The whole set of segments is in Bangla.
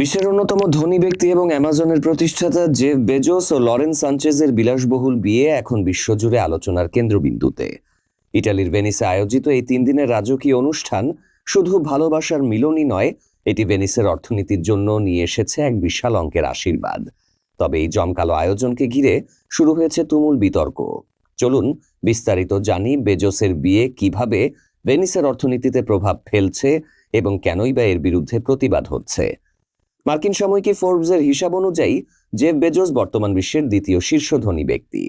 বিশ্বের অন্যতম ধনী ব্যক্তি এবং অ্যামাজনের প্রতিষ্ঠাতা জেফ বেজোস ও লরেন সানচেজের বিলাসবহুল বিয়ে এখন বিশ্বজুড়ে আলোচনার কেন্দ্রবিন্দুতে। ইটালির ভেনিসে আয়োজিত এই তিন দিনের রাজকীয় অনুষ্ঠান শুধু ভালোবাসার মিলনই নয়, এটি ভেনিসের অর্থনীতির জন্য নিয়ে এসেছে এক বিশাল অঙ্কের আশীর্বাদ। তবে এই জমকালো আয়োজনকে ঘিরে শুরু হয়েছে তুমুল বিতর্ক। চলুন বিস্তারিত জানি বেজোসের বিয়ে কীভাবে ভেনিসের অর্থনীতিতে প্রভাব ফেলছে এবং কেনই বা এর বিরুদ্ধে প্রতিবাদ হচ্ছে। মার্কিন সাময়িকী ফোর্বসের হিসাব অনুযায়ী, জেফ বেজোস বর্তমান বিশ্বের দ্বিতীয় শীর্ষ ধনী ব্যক্তি।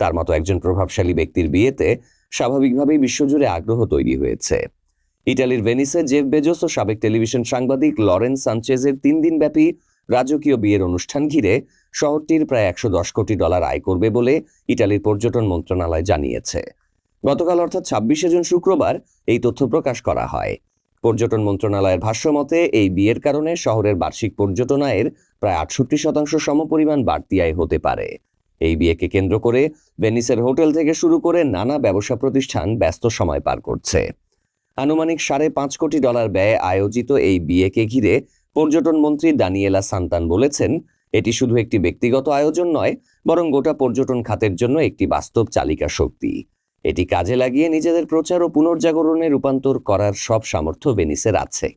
তার মতো একজন প্রভাবশালী ব্যক্তির বিয়েতে স্বাভাবিকভাবেই বিশ্বজুড়ে আগ্রহ তৈরি হয়েছে। ইটালির ভেনিসে জেফ বেজোস ও সাবেক টেলিভিশন সাংবাদিক লরেন্স সানচেজের তিন দিনব্যাপী রাজকীয় বিয়ের অনুষ্ঠান ঘিরে শহরটির প্রায় একশো দশ কোটি ডলার আয় করবে বলে ইটালির পর্যটন মন্ত্রণালয় জানিয়েছে। গতকাল অর্থাৎ ছাব্বিশে জুন শুক্রবার এই তথ্য প্রকাশ করা হয়। পর্যটন মন্ত্রণালয়ের ভাষ্যমতে এই বিয়ের কারণে শহরের বার্ষিক পর্যটন আয়ের প্রায় আটষট্টি শতাংশ সমপরিমাণ বাড়তি আয় হতে পারে। এই বিয়েকে কেন্দ্র করে ভেনিসের হোটেল থেকে শুরু করে নানা ব্যবসা প্রতিষ্ঠান ব্যস্ত সময় পার করছে। আনুমানিক সাড়ে পাঁচ কোটি ডলার ব্যয়ে আয়োজিত এই বিয়েকে ঘিরে পর্যটন মন্ত্রী দানিয়েলা সান্তান বলেছেন, এটি শুধু একটি ব্যক্তিগত আয়োজন নয়, বরং গোটা পর্যটন খাতের জন্য একটি বাস্তব চালিকা শক্তি। এটি কাজে লাগিয়ে নিজেদের প্রচার ও পুনর্জাগরণে রূপান্তর করার সব সামর্থ্য ভেনিসের আছে।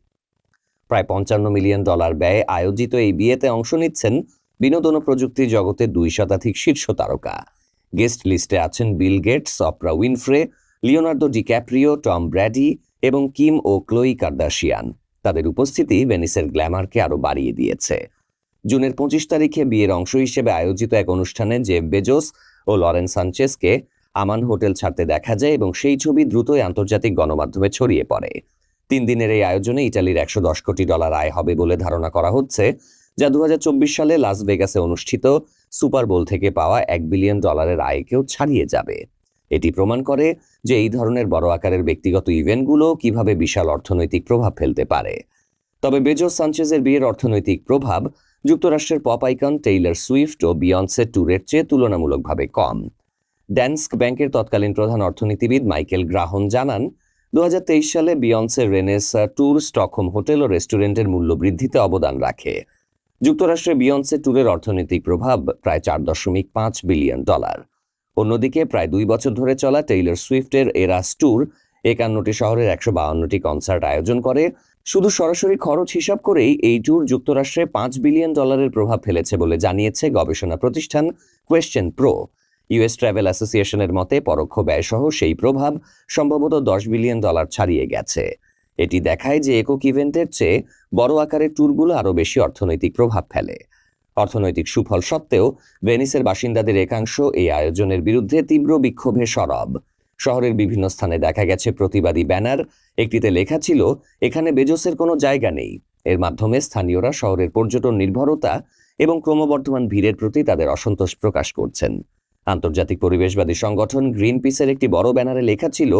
প্রায় পঞ্চান্ন মিলিয়ন ডলার ব্যয়ে আয়োজিত এই বিয়েতে অংশ নিচ্ছেন বিনোদন ও প্রযুক্তি জগতে দুই শতাধিক শীর্ষ তারকা। গেস্ট লিস্টে আছেন Bill Gates, Oprah Winfrey, Leonardo DiCaprio, Tom Brady এবং কিম ও ক্লোই কার্দাশিয়ান। তাদের উপস্থিতি ভেনিসের গ্ল্যামারকে আরও বাড়িয়ে দিয়েছে। জুনের পঁচিশ তারিখে বিয়ের অংশ হিসেবে আয়োজিত এক অনুষ্ঠানে জেফ বেজোস ও লরেন সানচেসকে আমান হোটেল ছাড়তে দেখা যায় এবং সেই ছবি দ্রুতই আন্তর্জাতিক গণমাধ্যমে ছড়িয়ে পড়ে। তিন দিনের এই আয়োজনে ইটালির একশো দশ কোটি ডলার আয় হবে বলে ধারণা করা হচ্ছে, যা দু হাজার চব্বিশ সালে লাস ভেগাসে অনুষ্ঠিত সুপার বোল থেকে পাওয়া এক বিলিয়ন ডলারের আয়কেও ছাড়িয়ে যাবে। এটি প্রমাণ করে যে এই ধরনের বড় আকারের ব্যক্তিগত ইভেন্টগুলো কীভাবে বিশাল অর্থনৈতিক প্রভাব ফেলতে পারে। তবে বেজোস সানচেজের বিয়ের অর্থনৈতিক প্রভাব যুক্তরাষ্ট্রের পপ আইকন টেইলার সুইফট ও বিয়ন্সে ট্যুরের চেয়ে তুলনামূলকভাবে কম। ড্যান্স্ক ব্যাংকের তৎকালীন প্রধান অর্থনীতিবিদ মাইকেল গ্রাহন জানান দুই হাজার তেইশ সালে Beyonce Renaissance tour Stockholm hotel ও রেস্টুরেন্টের মূল্য বৃদ্ধিতে অবদান রাখে। যুক্তরাষ্ট্রে বিয়ন্সে ট্যুরের অর্থনৈতিক প্রভাব প্রায় চার দশমিক পাঁচ বিলিয়ন ডলার। অন্যদিকে প্রায় দুই বছর ধরে চলা টেইলর সুইফটের এরাস ট্যুর একান্নটি শহরের একশো বাউন্নটি কনসার্ট আয়োজন করে। শুধু সরাসরি খরচ হিসাব করেই এই ট্যুর যুক্তরাষ্ট্রে পাঁচ বিলিয়ন ডলারের প্রভাব ফেলেছে বলে জানিয়েছে গবেষণা প্রতিষ্ঠান কোয়েশ্চেন প্রো ইউএস ট্রাভেল অ্যাসোসিয়েশনের মতে পরোক্ষ ব্যয়সহ সেই প্রভাব সম্ভবত দশ বিলিয়ন ডলার ছাড়িয়ে গেছে। এটি দেখায় যে একক ইভেন্টের চেয়ে বড় আকারের ট্যুরগুলো আরও বেশি অর্থনৈতিক প্রভাব ফেলে। অর্থনৈতিক সুফল সত্ত্বেও ভেনিসের বাসিন্দাদের একাংশ এই আয়োজনের বিরুদ্ধে তীব্র বিক্ষোভে সরব। শহরের বিভিন্ন স্থানে দেখা গেছে প্রতিবাদী ব্যানার, একটিতে লেখা ছিল, এখানে বেজোসের কোনো জায়গা নেই। এর মাধ্যমে স্থানীয়রা শহরের পর্যটন নির্ভরতা এবং ক্রমবর্ধমান ভিড়ের প্রতি তাদের অসন্তোষ প্রকাশ করছেন। আন্তর্জাতিক পরিবেশবাদী সংগঠন গ্রিন পিসের একটি বড় ব্যানারে লেখা ছিল,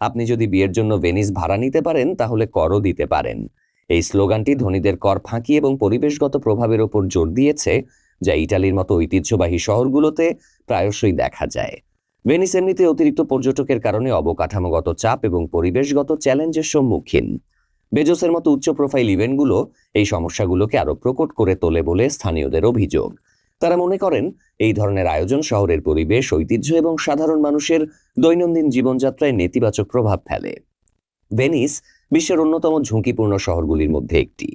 আপনি যদি বিয়ের জন্য ভেনিস ভাড়া নিতে পারেন, তাহলে করও দিতে পারেন। এই স্লোগানটি ধনীদের কর ফাঁকি এবং পরিবেশগত প্রভাবের ওপর জোর দিয়েছে, যা ইটালির মতো ঐতিহ্যবাহী শহরগুলোতে প্রায়শই দেখা যায়। ভেনিস এমনিতে অতিরিক্ত পর্যটকের কারণে অবকাঠামোগত চাপ এবং পরিবেশগত চ্যালেঞ্জের সম্মুখীন। বেজোসের মতো উচ্চ প্রোফাইল ইভেন্টগুলো এই সমস্যাগুলোকে আরও প্রকট করে তোলে বলে স্থানীয়দের অভিযোগ। তারা মনে করেন, এই ধরনের আয়োজন শহরের পরিবেশ, ঐতিহ্য এবং সাধারণ মানুষের দৈনন্দিন জীবনযাত্রায় নেতিবাচক প্রভাব ফেলে। ভেনিস বিশ্বের অন্যতম ঝুঁকিপূর্ণ শহরগুলির মধ্যে একটি।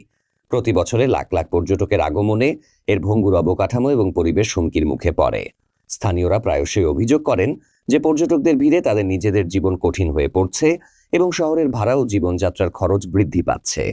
প্রতি বছরে লাখ লাখ পর্যটকের আগমনে এর ভঙ্গুর অবকাঠামো এবং পরিবেশ হুমকির মুখে পড়ে। স্থানীয়রা প্রায়শই অভিযোগ করেন যে পর্যটকদের ভিড়ে তাদের নিজেদের জীবন কঠিন হয়ে পড়ছে এবং শহরের ভাড়া ও জীবনযাত্রার খরচ বৃদ্ধি পাচ্ছে।